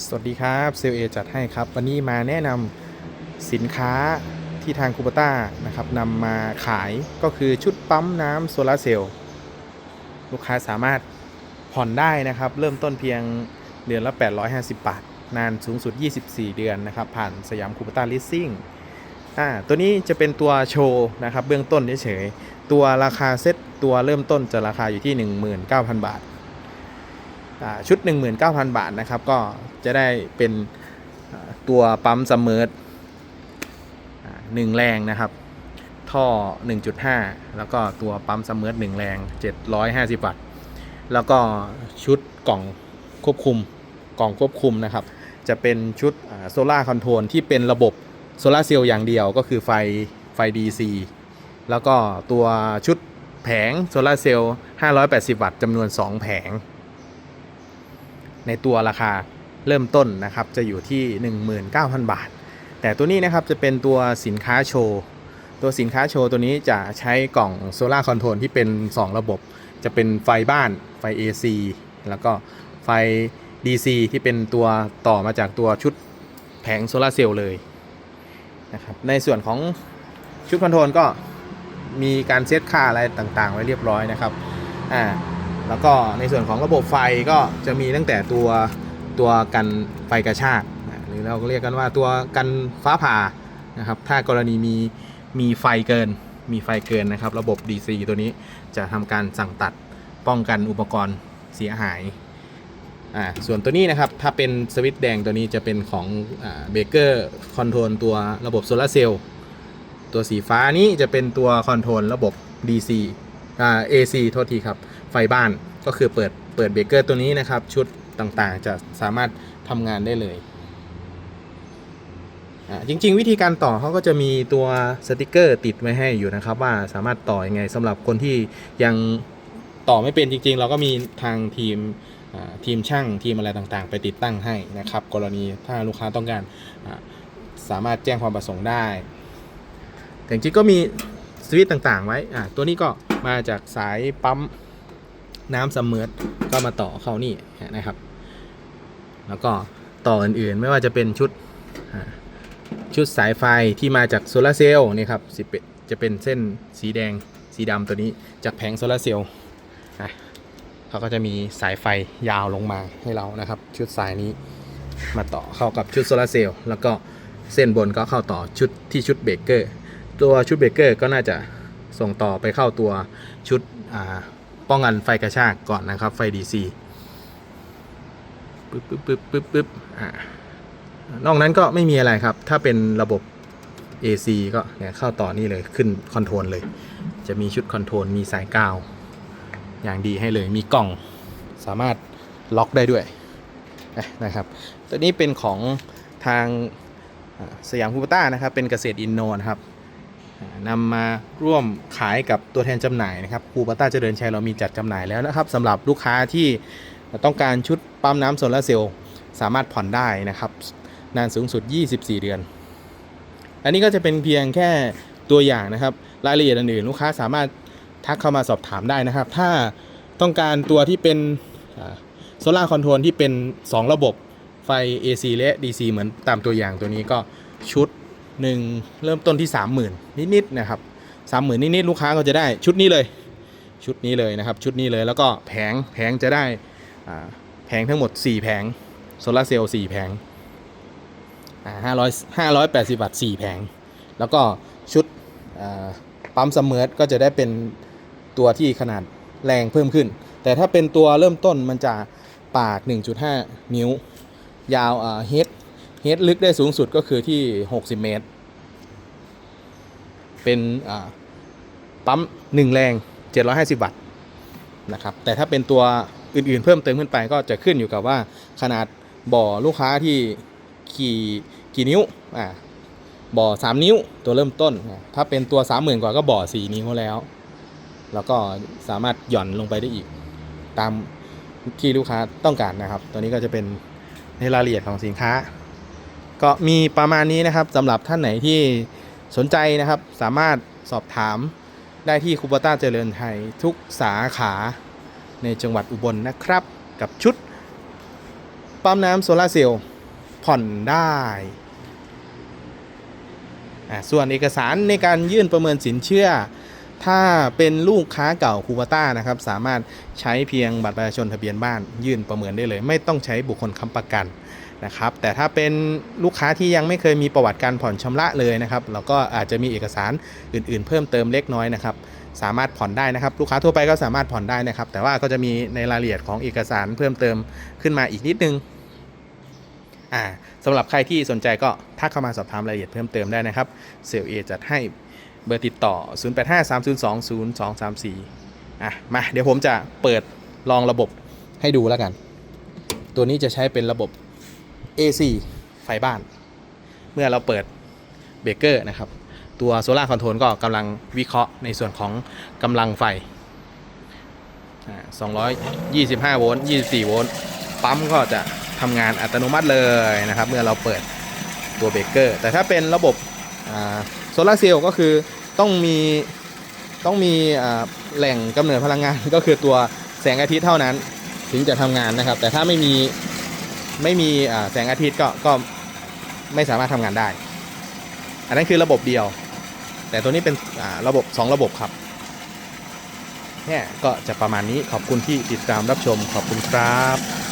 สวัสดีครับเซลเอจัดให้ครับ วันนี้มาแนะนำสินค้าที่ทางคูปต้านะครับนำมาขายก็คือชุดปั๊มน้ำโซลาร์เซลล์ลูกค้าสามารถผ่อนได้นะครับ เริ่มต้นเพียงเดือนละ 850 บาท นานสูงสุด 24 เดือนนะครับ ผ่านสยามคูปต้าลิสซิ่งอ่าตัวนี้จะเป็นตัวโชว์นะครับ เบื้องต้นเฉยๆตัวราคาเซ็ตตัวเริ่มต้นจะราคาอยู่ที่ 19,000 บาทอ่า ชุด 19,000 บาทนะครับ ก็จะได้เป็นตัวปั๊มซัมเมอร์หนึ่งแรงนะครับ ท่อ 1.5 แล้วก็ตัวปั๊มซัมเมอร์หนึ่งแรง 750 วัตต์ แล้วก็ชุดกล่องควบคุมกล่องควบคุมนะครับ จะเป็นชุดโซลาร์คอนโทรลที่เป็นระบบโซลาร์เซลล์อย่างเดียวก็คือไฟไฟ DC แล้วก็ตัวชุดแผงโซลาร์เซลล์ 580 วัตต์จำนวน 2 แผง ในตัวราคาเริ่มต้นนะครับจะอยู่ที่ 19,000 บาท แต่ตัวนี้นะครับจะเป็นตัวสินค้าโชว์ ตัวสินค้าโชว์ตัวนี้จะใช้กล่องโซลาร์คอนโทรลที่เป็น 2 ระบบ จะเป็นไฟบ้านไฟ AC แล้วก็ไฟ DC ที่เป็นตัวต่อมาจากตัวชุดแผงโซลาเซลล์เลยนะครับในส่วนของชุดคอนโทรลก็มีการเซตค่าอะไรต่างๆ ไว้เรียบร้อยนะครับอ่า แล้วก็ในส่วนของระบบไฟก็จะมีตั้งแต่ตัวตัวกันไฟกระชากหรือเราก็เรียกกันว่าตัวกันฟ้าผ่านะครับ ถ้ากรณีมีมีไฟเกิน มีไฟเกินนะครับ ระบบ DC ตัวนี้จะทำการสั่งตัดป้องกันอุปกรณ์เสียหายอ่าส่วนตัวนี้นะครับ ถ้าเป็นสวิตช์แดงตัวนี้จะเป็นของเบเกอร์คอนโทรลตัวระบบโซลาเซลล์ตัวสีฟ้านี้จะเป็นตัวคอนโทรลระบบ DC อ่า AC โทษทีครับ ไฟบ้านก็คือเปิดเปิดเบรกเกอร์ตัวนี้นะครับ ชุดต่างๆ จะสามารถทำงานได้เลยจริง ๆ วิธีการต่อเขาก็จะมีตัวสติกเกอร์ติดไว้ให้อยู่นะครับ ว่าสามารถต่อยังไงสำหรับคนที่ยังต่อไม่เป็นจริง ๆ เราก็มีทางทีมทีมช่างทีมอะไรต่างๆ ไปติดตั้งให้นะครับ กรณีถ้าลูกค้าต้องการสามารถแจ้งความประสงค์ได้แต่จริงๆก็มีสวิตต่างๆ ไว้ตัวนี้ก็ มาจากสายปั๊มน้ำซัมเมอร์ก็มาต่อเข้านี่นะครับ แล้วก็ต่ออื่นๆ ไม่ว่าจะเป็นชุดชุดสายไฟที่มาจากโซลาร์เซลล์นี่ครับจะเป็นเส้นสีแดงสีดำตัวนี้จากแผงโซลาร์เซลล์อะเขาก็จะมีสายไฟยาวลงมาให้เรานะครับ ชุดสายนี้มาต่อเข้ากับชุดโซลาร์เซลล์แล้วก็เส้นบนก็เข้าต่อชุดที่ชุดเบรกเกอร์ตัวชุดเบรกเกอร์ก็น่าจะ ส่งต่อไปเข้าตัวชุดป้องกันไฟกระชากก่อนนะครับ ไฟ DC ปึ๊บปึ๊บปึ๊บปึ๊บปึ๊บอ่านอกนั้นก็ไม่มีอะไรครับ ถ้าเป็นระบบ AC ก็เนี่ยเข้าต่อนี่เลยขึ้นคอนโทรลเลย จะมีชุดคอนโทรลมีสายกาว อย่างดีให้เลยมีกล่องสามารถล็อกได้ด้วยนะครับ ตัวนี้เป็นของทางสยามคูปต้านะครับ เป็นเกษตรอินโนนะครับ นำมาร่วมขายกับตัวแทนจำหน่ายนะครับคูปต้าเจริญชัยเรามีจัดจำหน่ายแล้วนะครับสำหรับลูกค้าที่ต้องการชุดปั๊มน้ำโซลาร์เซลล์สามารถผ่อนได้นะครับ นานสูงสุด 24 เดือน อันนี้ก็จะเป็นเพียงแค่ตัวอย่างนะครับ รายละเอียดอื่นๆลูกค้าสามารถทักเข้ามาสอบถามได้นะครับ ถ้าต้องการตัวที่เป็นโซลาร์คอนโทรลที่เป็น 2 ระบบไฟ AC และ DC เหมือนตามตัวอย่างตัวนี้ก็ชุด หนึ่งเริ่มต้นที่30,000นิดๆนะครับ30,000นิดๆลูกค้าก็จะได้ชุดนี้เลย ชุดนี้เลยนะครับ ชุดนี้เลยแล้วก็แผงแผงจะได้แผงทั้งหมด 4 แผงโซลาเซลล์4แผงห้าร้อ่า500 580วัตต์4แผง แล้วก็ชุดปั๊มซัมเมอร์ก็จะได้เป็นตัวที่ขนาดแรงเพิ่มขึ้น แต่ถ้าเป็นตัวเริ่มต้นมันจะปาก 1.5 นิ้ว ยาวเฮด เฮดลึกได้สูงสุดก็คือที่ 60 เมตร เป็นปั๊ม 1 แรง 750 วัตต์นะครับ แต่ถ้าเป็นตัวอื่นๆเพิ่มเติมขึ้นไปก็จะขึ้นอยู่กับว่าขนาดบ่อลูกค้าที่กี่กี่นิ้วอ่าบ่อ 3 นิ้วตัวเริ่มต้น ถ้าเป็นตัว 30,000 กว่าก็บ่อ 4 นิ้วแล้ว แล้วก็สามารถหย่อนลงไปได้อีก ตามที่ลูกค้าต้องการนะครับ ตัวนี้ก็จะเป็นในรายละเอียดของสินค้า ก็มีประมาณนี้นะครับสำหรับท่านไหนที่สนใจนะครับ สามารถสอบถามได้ที่คูปต้าเจริญไทยทุกสาขาในจังหวัดอุบลนะครับ กับชุดปั๊มน้ำโซลาร์เซลล์ผ่อนได้ส่วนเอกสารในการยื่นประเมินสินเชื่อ ถ้าเป็นลูกค้าเก่าคูปต้านะครับ สามารถใช้เพียงบัตรประชาชนทะเบียนบ้านยื่นประเมินได้เลย ไม่ต้องใช้บุคคลค้ำประกัน นะครับแต่ถ้าเป็นลูกค้าที่ยังไม่เคยมีประวัติการผ่อนชำระเลยนะครับเราก็อาจจะมีเอกสารอื่น ๆ เพิ่มเติมเล็กน้อยนะครับสามารถผ่อนได้นะครับลูกค้าทั่วไปก็สามารถผ่อนได้นะครับ แต่ว่าก็จะมีในรายละเอียดของเอกสารเพิ่มเติมขึ้นมาอีกนิดนึงอ่าสำหรับใครที่สนใจก็ทักเข้ามาสอบถามรายละเอียดเพิ่มเติมได้นะครับเซลเอจัดให้เบอร์ติดต่อ 0853020234อะมาเดี๋ยวผมจะเปิดลองระบบให้ดูแล้วกัน ตัวนี้จะใช้เป็นระบบ AC ไฟบ้าน เมื่อเราเปิดเบรกเกอร์นะครับ ตัวโซลาร์คอนโทรลก็กำลังวิเคราะห์ในส่วนของกำลังไฟ 225 โวลต์ 24 โวลต์ ปั๊มก็จะทำงานอัตโนมัติเลยนะครับ เมื่อเราเปิดตัวเบรกเกอร์ แต่ถ้าเป็นระบบโซลาร์เซลล์ก็คือต้องมีต้องมีแหล่งกำเนิดพลังงานก็คือตัวแสงอาทิตย์เท่านั้น ถึงจะทำงานนะครับ แต่ถ้าไม่มี ไม่มีแสงอาทิตย์ก็ก็ไม่สามารถทำงานได้ อันนั้นคือระบบเดียว แต่ตัวนี้เป็นระบบ 2 ระบบครับเนี่ยก็จะประมาณนี้ขอบคุณที่ติดตามรับชมขอบคุณครับ